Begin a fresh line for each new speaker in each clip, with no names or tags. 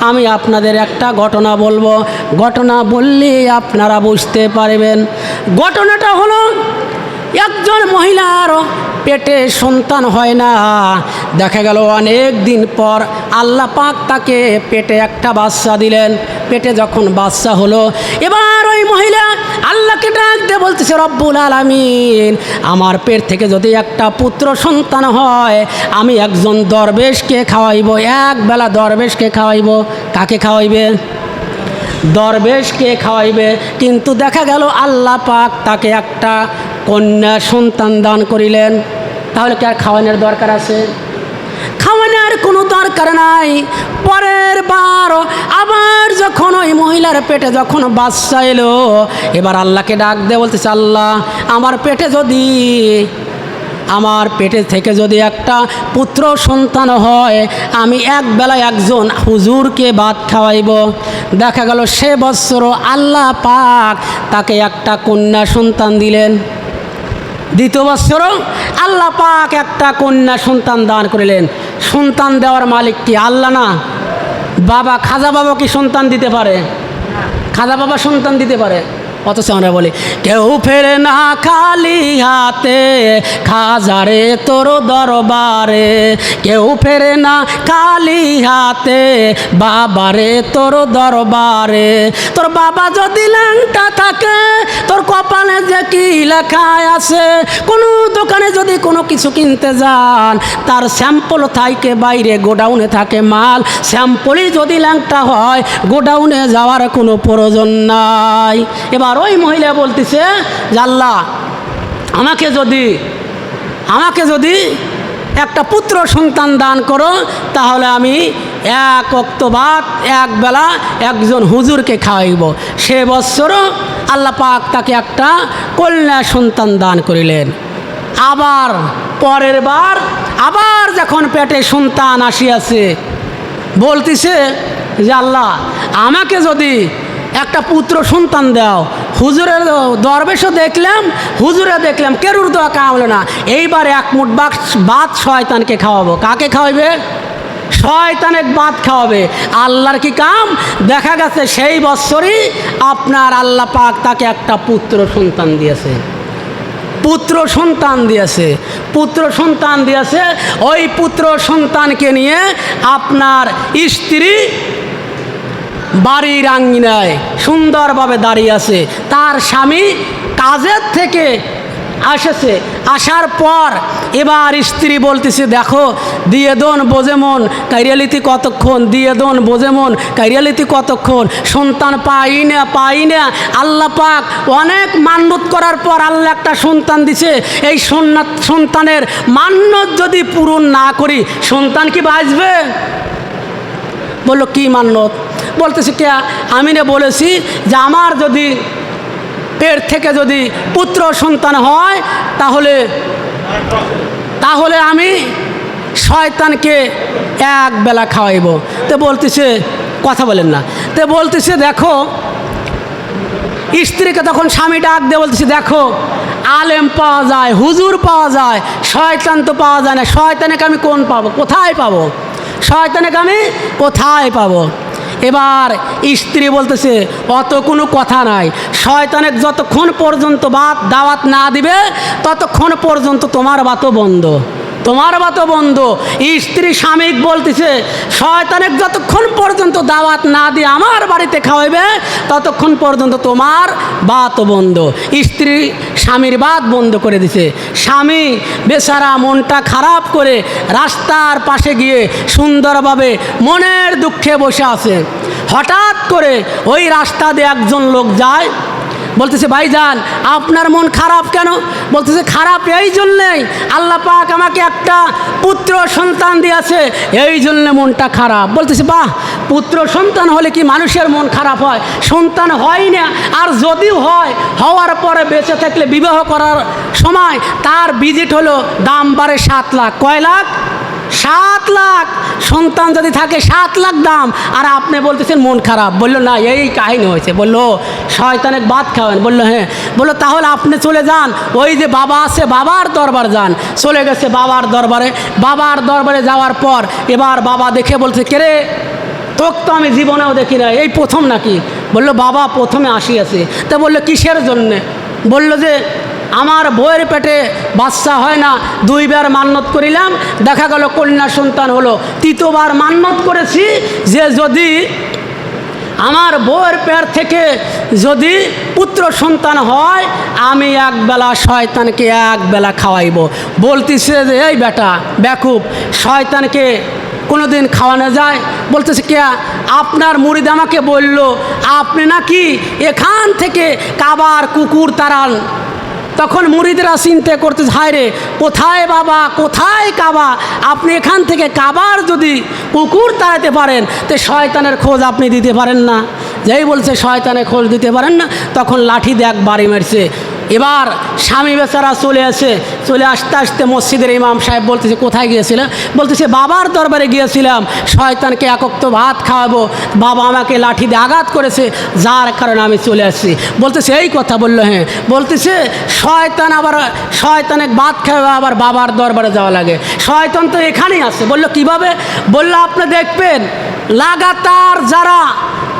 আমি আপনাদের একটা ঘটনা বলব। ঘটনা বললে আপনারা বুঝতে পারবেন। ঘটনাটা হলো একজন মহিলার পেটে সন্তান হয় না। দেখা গেল অনেক দিন পর আল্লাহ পাক তাকে পেটে একটা বাচ্চা দিলেন। পেটে যখন বাচ্চা হলো, এবার ওই মহিলা আল্লাহকে ডাক দিয়ে বলতেছে, রব্বুল আলামিন, আমার পেট থেকে যদি একটা পুত্র সন্তান হয়, আমি একজন দরবেশকে খাওয়াইব, এক বেলা দরবেশকে খাওয়াইব। কাকে খাওয়াইবে? দরবেশকে খাওয়াইবে। কিন্তু দেখা গেল আল্লাহ পাক তাকে একটা কন্যা সন্তান দান করিলেন। তাহলে কি আর খাওয়ানোর দরকার আছে? খাওয়ানোর কোনো দরকার নাই। পরের বার আবার যখন ওই মহিলার পেটে যখন বাচ্চা এলো, এবার আল্লাহকে ডাক দিয়ে বলতেছে, আল্লাহ, আমার পেটে যদি, আমার পেটে থেকে যদি একটা পুত্র সন্তান হয়, আমি এক বেলায় একজন হুজুরকে ভাত খাওয়াইব। দেখা গেল সে বৎসর আল্লাহ পাক তাকে একটা কন্যা সন্তান দিলেন। দ্বিতীয় বৎসর, আল্লাহ পাক একটা কন্যা সন্তান দান করিলেন। সন্তান দেওয়ার মালিক কি আল্লাহ না? বাবা খাজা বাবা কি সন্তান দিতে পারে? খাজা বাবা সন্তান দিতে পারে? অথচ আমরা বলি, কেউ ফেরে না খালি হাতে, খাজারে তোর দরবারে। কেউ ফেরে না খালি হাতে, বাবারে তোর দরবারে। তোর বাবা যদি ল্যাংটা থাকে, তোর কপালে যে কি লেখায় আছে, কোনো দোকানে যদি কোনো কিছু কিনতে যান, তার স্যাম্পল থাকে বাইরে, গোডাউনে থাকে মাল। স্যাম্পলই যদি ল্যাংটা হয়, গোডাউনে যাওয়ার কোনো প্রয়োজন নাই। এবার ওই মহিলা বলতেছে যে আল্লাহ, আমাকে যদি আমাকে যদি একটা পুত্র সন্তান দান করো, তাহলে আমি এক অক্তবাদ এক বেলা একজন হুজুরকে খাওয়াইব। সে বৎসরও আল্লাহ পাক তাকে একটা কন্যা সন্তান দান করিলেন। আবার পরের বার, আবার যখন পেটে সন্তান আসিয়াছে, বলতেছে যে আল্লাহ, আমাকে যদি একটা পুত্র সন্তান দাও হুজুরের দরবেশও দেখলাম, হুজুরে দেখলাম, কেরুর দোয়া কামলো না। এইবার এক মুঠ বাক বাদ শয়তানকে খাওয়াবো। কাকে খাওয়াবে শয়তানের বাদ খাওয়াবে। আল্লাহর কি কাম? দেখা গেছে সেই বৎসরই আপনার আল্লাহ পাক তাকে একটা পুত্র সন্তান দিয়েছে। পুত্র সন্তান দিয়েছে। পুত্র সন্তান দিয়েছে। ওই পুত্র সন্তানকে নিয়ে আপনার স্ত্রী বাড়ির আঙ্গিনায় সুন্দরভাবে দাঁড়িয়ে আছে। তার স্বামী কাজের থেকে আসেছে। আসার পর এবার স্ত্রী বলতেছে, দেখো, দিয়ে দন, বোঝে মন, কাইরিয়ালিতি কতক্ষণ? দিয়ে দন, বোঝে মন, কাইরিয়ালিতি কতক্ষণ? সন্তান পাই না পাই না। আল্লাহ পাক অনেক মান্যত করার পর আল্লাহ একটা সন্তান দিছে। এই সন্তানের মান্যত যদি পূরণ না করি, সন্তান কি বাঁচবে? বলল, কি মান্যত বলতেছে, কে? আমি না বলেছি যে, আমার যদি পেট থেকে যদি পুত্র সন্তান হয়, তাহলে তাহলে আমি শয়তানকে এক বেলা খাওয়াইব। তো বলতেছে, কথা বলেন না। তো বলতেছে, দেখো, স্ত্রীকে তখন স্বামী ডাক দিয়ে বলতেছে, দেখো, আলেম পাওয়া যায়, হুজুর পাওয়া যায়, শয়তান তো পাওয়া যায় না, শয়তানকে আমি কোন পাবো? কোথায় পাবো? শয়তানকে আমি কোথায় পাবো? এবার স্ত্রী বলতেছে, অত কোনো কথা নাই। শয়তানের যতক্ষণ পর্যন্ত বাত দাওয়াত না দিবে, ততক্ষণ পর্যন্ত তোমার বাতো বন্ধ। তোমার বাতো বন্ধু, স্ত্রী, স্বামী বলতেছে শয়তানের যতক্ষণ পর্যন্ত দাওয়াত না দিয়ে আমার বাড়িতে খাওয়াইবে, ততক্ষণ পর্যন্ত তোমার বাত বন্ধ। স্ত্রী, স্বামীর বাত বন্ধ করে দিছে। স্বামী বেচারা মনটা খারাপ করে রাস্তার পাশে গিয়ে সুন্দরভাবে মনের দুঃখে বসে আছে। হঠাৎ করে ওই রাস্তা দিয়ে একজন লোক যায় বলতেছে ভাইজান আপনার মন খারাপ কেন? বলতেছে, খারাপ এই জন্যেই আল্লাহ পাক আমাকে একটা পুত্র সন্তান দিয়েছে, এই জন্য মনটা খারাপ। বলতেছে, বাহ, পুত্র সন্তান হলে কি মানুষের মন খারাপ হয়? সন্তান হয় না, আর যদিও হয়, হওয়ার পরে বেঁচে থাকলে বিবাহ করার সময় তার ভিজিট হলো দাম বাড়ে সাত লাখ। কয় লাখ? সাত লাখ। সন্তান যদি থাকে, সাত লাখ দাম। আর আপনি বলতেছেন, মন খারাপ। বলল, না, এই কাহিনী হয়েছে। বলল, শয়তানের বাদ খাওয়ান। বলল হ্যাঁ। বলল, তাহলে আপনি চলে যান। ওই যে বাবা আছে, বাবার দরবার যান। চলে গেছে বাবার দরবারে। বাবার দরবারে যাওয়ার পর এবার বাবা দেখে বলছে, কে রে? তোকে তো আমি জীবনেও দেখি না এই প্রথম নাকি? বলল, বাবা, প্রথমে আসিয়াছে। তা বলল, কিসের জন্যে? বলল যে আমার বইয়ের পেটে বাচ্চা হয় না, দুইবার মান্যত করিলাম, দেখা গেল কন্যা সন্তান হলো। তৃতীয়বার মান্যত করেছি যে যদি আমার বউয়ের পেট থেকে যদি পুত্র সন্তান হয়, আমি একবেলা শয়তানকে একবেলা খাওয়াইব। বলতেছে যে, এই বেটা ব্যাকুব শয়তানকে কোনো দিন খাওয়ানো যায়? বলতেছে, কে? আপনার মুরিদ আমাকে বলল, আপনি নাকি এখান থেকে কাবার কুকুর তাড়ান। তখন মুরিদরা চিন্তে করতে, হায় রে, কোথায় বাবা, কোথায় কাবা? আপনি এখান থেকে কাবার যদি কুকুর তাড়াতে পারেন, তো শয়তানের খোঁজ আপনি দিতে পারেন না। যেই বলছে শয়তানের খোঁজ দিতে পারেন না, তখন লাঠি দেখ বাড়ি মারছে। এবার স্বামী বেচারা চলে আসে চলে আসতে আসতে মসজিদের ইমাম সাহেব বলতেছে, কোথায় গিয়েছিলাম বলতেছে, বাবার দরবারে গিয়েছিলাম। শয়তানকে একক তো ভাত খাওয়াবো। বাবা আমাকে লাঠি দিয়ে আঘাত করেছে। যার কারণে আমি চলে আসছি বলতেছে, এই কথা বলল হ্যাঁ। বলতেছে, শয়তান আবার, শয়তানে ভাত খাওয়াবে, আবার বাবার দরবারে যাওয়া লাগে। শয়তান তো এখানেই আছে। বলল, কীভাবে? বলল, আপনি দেখবেন, লাগাতার যারা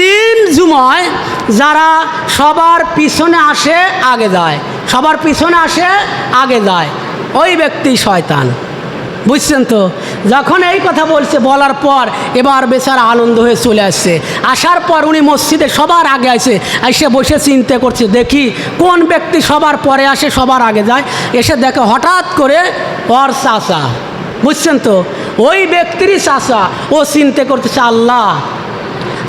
তিন জুময় যারা সবার পিছনে আসে, আগে যায়। সবার পিছনে আসে, আগে যায়। ওই ব্যক্তি শয়তান। বুঝছেন তো? যখন এই কথা বলছে, বলার পর এবার বেচারা আনন্দ হয়ে চলে আসছে। আসার পর উনি মসজিদে সবার আগে আসে, এসে বসে চিন্তা করছে, দেখি কোন ব্যক্তি সবার পরে আসে, সবার আগে যায়। এসে দেখে হঠাৎ করে পর চাষা বুঝছেন তো? ওই ব্যক্তিরই চাষা ও চিন্তা করতেছে, আল্লাহ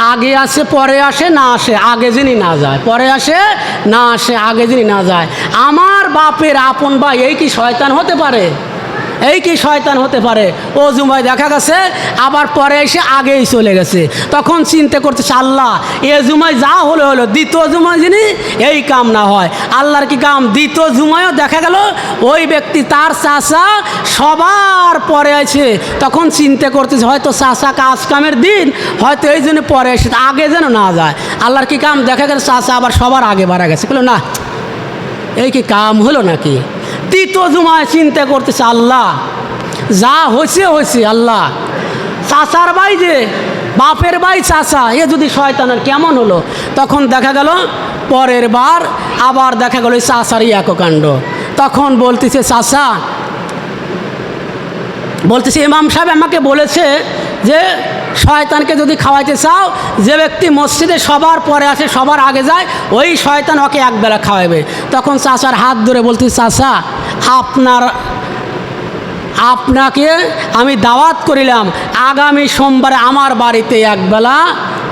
আগে আসে, পরে আসে, না আসে, আগে যিনি না যায়। পরে আসে, না আসে, আগে যিনি না যায়। আমার বাপের আপন ভাই, এই কি শয়তান হতে পারে? এই কি শয়তান হতে পারে? ও জুমায় দেখা গেছে, আবার পরে এসে আগেই চলে গেছে। তখন চিন্তা করতেছে, আল্লাহ, এ জুমায় যা হলো হলো, দ্বিতীয় জুমায় যিনি, এই কাম না হয়। আল্লাহর কি কাম? দ্বিতীয় জুমায়ও দেখা গেল, ওই ব্যক্তি তার চাষা সবার পরে আছে। তখন চিন্তা করতেছে, হয়তো চাষা কাজ কামের দিন, হয়তো এই জন্য পরে এসে আগে যেন না যায়। আল্লাহর কি কাম? দেখা গেল চাষা আবার সবার আগে বাড়া গেছে। বলল, না, এই কি কাম হলো নাকি? তৃতীয় জুমায় চিন্তা করতেছে, আল্লাহ, যা হয়েছে হয়েছে আল্লাহ। চাচার ভাই যে, বাপের ভাই চাচা, এ যদি শয়তানের কেমন হলো? তখন দেখা গেল, পরের বার আবার দেখা গেল ওই চাচারই এককাণ্ড। তখন বলতেছে, চাচা, বলতেছে, ইমাম সাহেব আমাকে বলেছে যে শয়তানকে যদি খাওয়াইতে চাও, যে ব্যক্তি মসজিদে সবার পরে আসে, সবার আগে যায়, ওই শয়তান ওকে একবেলা খাওয়াবে তখন চাচার হাত ধরে বলতে, চাচা, আপনার, আপনাকে আমি দাওয়াত করিলাম, আগামী সোমবারে আমার বাড়িতে একবেলা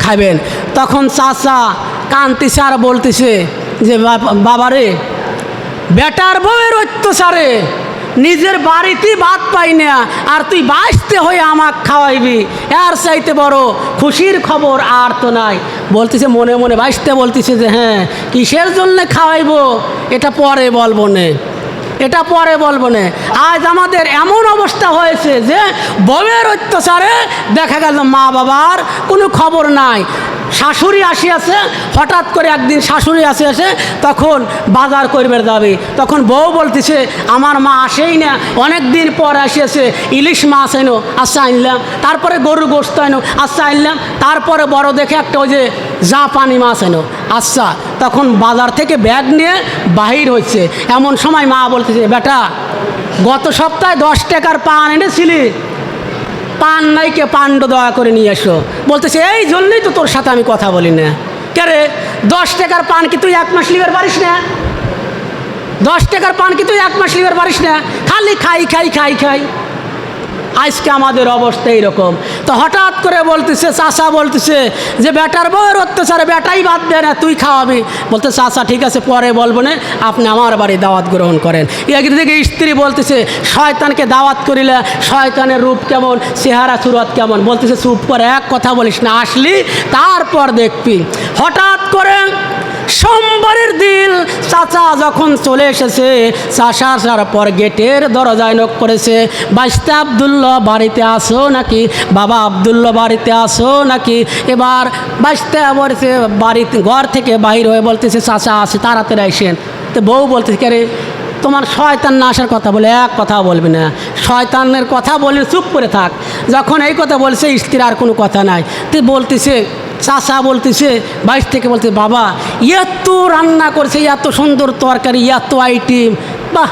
খাবেন তখন চাচা কান্তিছে আর বলতেছে যে বাবারে, বেটার বউয়ের অত্যাচারে নিজের বাড়িতেই বাদ পাই না, আর তুই বাঁচতে হয়ে আমাক খাওয়াইবি। আর চাইতে বড় খুশির খবর আর তো নাই। বলতেছে, মনে মনে বাঁচতে বলতেছে যে হ্যাঁ কিসের জন্য খাওয়াইবো, এটা পরে বলব নে। এটা পরে বলব না। আজ আমাদের এমন অবস্থা হয়েছে যে বউয়ের অত্যাচারে দেখা গেল মা বাবার কোনো খবর নাই। শাশুড়ি আসিয়াছে, হঠাৎ করে একদিন শাশুড়ি আসিয়াছে তখন বাজার করবে যাবে তখন বউ বলতেছে, আমার মা আসেই না অনেক দিন পর আসিয়াছে, ইলিশ মাছ এনো আচ্ছা আনলাম। তারপরে গরুর গোস্ত এনো আচ্ছা আনলাম। তারপরে বড় দেখে একটা ওই যে জাপানি মাছ এনো। আচ্ছা তখন বাজার থেকে ব্যাগ নিয়ে বাহির হচ্ছে এমন সময় মা বলতেছে, বেটা, গত সপ্তাহে দশ টাকার পান এনেছিলি। পান নাইকে পাণ্ড দয়া করে নিয়ে এসো। বলতেছে, এই জন্যই তো তোর সাথে আমি কথা বলি না। রে, দশ টাকার পান কি তুই এক মাস লিবার পারিস না? দশ টাকার পান কি তুই এক মাস লিবার পারিস না? খালি খাই খাই খাই খাই। আজকে আমাদের অবস্থা এইরকম। তো হঠাৎ করে বলতেছে চাষা বলতেছে যে, বেটার বউয়ের অত্যাচারে বেটাই বাদ দেয় না, তুই খাওয়াবি। বলতে চাষা ঠিক আছে, পরে বলব না, আপনি আমার বাড়ি দাওয়াত গ্রহণ করেন। একদিকে স্ত্রী বলতেছে, শয়তানকে দাওয়াত করিলে শয়তানের রূপ কেমন, চেহারা সুরত কেমন? বলতেছে, চুপ করে, এক কথা বলিস না, আসলি, তারপর দেখবি। হঠাৎ করে সোমবারের দিন চাচা যখন চলে এসেছে চাষা আসার পর গেটের দরজায় নক করেছে বাইশতে আবদুল্লাহ, বাড়িতে আসো নাকি? বাবা আবদুল্লাহ, বাড়িতে আসো নাকি? এবার বাইশতে বলছে, বাড়িতে, ঘর থেকে বাহির হয়ে বলতেছে, চাচা আসে তাড়াতাড়ি আসেন। তো বউ বলতেছে, কে তোমার শয়তান না আসার কথা বলে এক কথা বলবি না। শয়তানের কথা বলে চুপ করে থাক। যখন এই কথা বলছে, স্ত্রীর আর কোনো কথা নাই। তুই বলতেছে চাচা বলতেছে, বাইশ থেকে বলছে বাবা, এত রান্না করছে, এত সুন্দর তরকারি, এত আইটেম বাহ,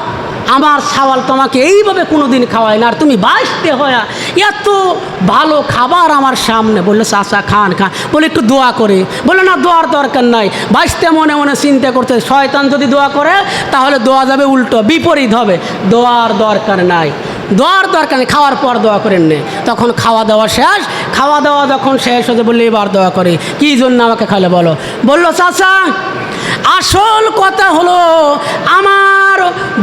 আমার সাওয়াল তোমাকে এইভাবে কোনো দিন খাওয়ায় না, আর তুমি বাইশতে হয়া এত ভালো খাবার আমার সামনে। বলল, চাচা, খান খান। বলে, একটু দোয়া করে। বলে না, দোয়ার দরকার নাই। বাইশতে মনে মনে চিন্তা করতে শয়তান যদি দোয়া করে, তাহলে দোয়া যাবে উল্টো, বিপরীত হবে। দোয়ার দরকার নাই। দোয়ার দরকার নেই, খাওয়ার পর দোয়া করেন নে। তখন খাওয়া দাওয়া শেষ, খাওয়া দাওয়া যখন শেষ হতে বললে এবার দোয়া করে। কী জন্য আমাকে খালে বলো? বলল, চাচা, আসল কথা হলো আমার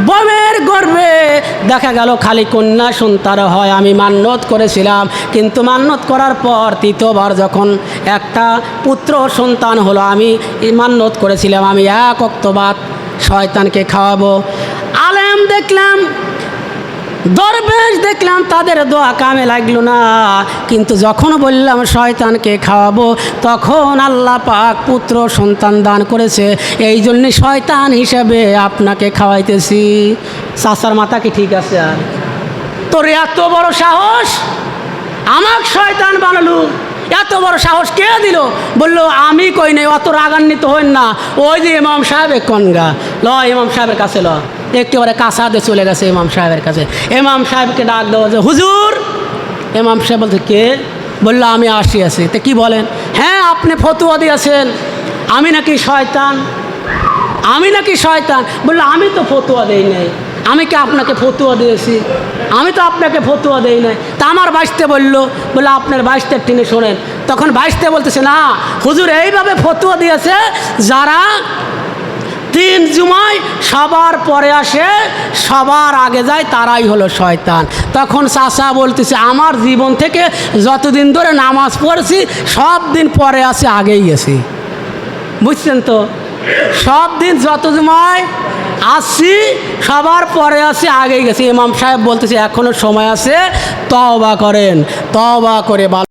বমের গর্বে দেখা গেল খালি কন্যা সন্তান হয়, আমি মান্যত করেছিলাম। কিন্তু মান্যত করার পর তৃতীয়বার যখন একটা পুত্র সন্তান হলো, আমি মান্যত করেছিলাম, আমি এক অক্তবাদ শয়তানকে খাওয়াবো। আলেম দেখলাম দরবেশ দেখলাম তাদের দোয়া কামে লাগল না। কিন্তু যখন বললাম, শয়তানকে খাওয়াবো, তখন আল্লাহ পাক পুত্র সন্তান দান করেছে। এই জন্যে শয়তান হিসেবে আপনাকে খাওয়াইতেছি। চাচার মাথা কি ঠিক আছে আর? তোর এত বড় সাহস? আমাক শয়তান বানালু। এত বড় সাহস কে দিল? বলল, আমি কই নাই, অত রাগান্বিত হইন না। ওই যে ইমাম সাহেব কনগা। ল, ইমাম সাহেবের কাছে ল। একেবারে কাসাদে চলে গেছে ইমাম সাহেবের কাছে। ইমাম সাহেবকে ডাক দেওয়া যে হুজুর! ইমাম সাহেব বলছে, কে? বলল, আমি আসি আছি তো কি বলেন? হ্যাঁ আপনি ফতুয়া দিয়েছেন। আমি নাকি শয়তান। আমি নাকি শয়তান। বলল, আমি তো ফতুয়া দেই নাই। আমি কি আপনাকে ফতুয়া দিয়েছি? আমি তো আপনাকে ফতুয়া দেই নাই। তা আমার বাইশতে বলল বলে আপনার বাইশতে টিনে শোনেন। তখন বাইশতে বলতেছে, না, হুজুর এইভাবে ফতুয়া দিয়েছে যারা তিন জুমায় সবার পরে আসে, সবার আগে যায়, তারাই হলো শয়তান। তখন চাচা বলতেছে, আমার জীবন থেকে যতদিন ধরে নামাজ পড়ছি, সব দিন পরে আসে, আগেই গেছি। বুঝছেন তো? সব দিন যত জুমায় আসছি সবার পরে আসি, আগেই গেছি। ইমাম সাহেব বলতেছে, এখনও সময় আছে, তওবা করেন। তওবা করে ভালো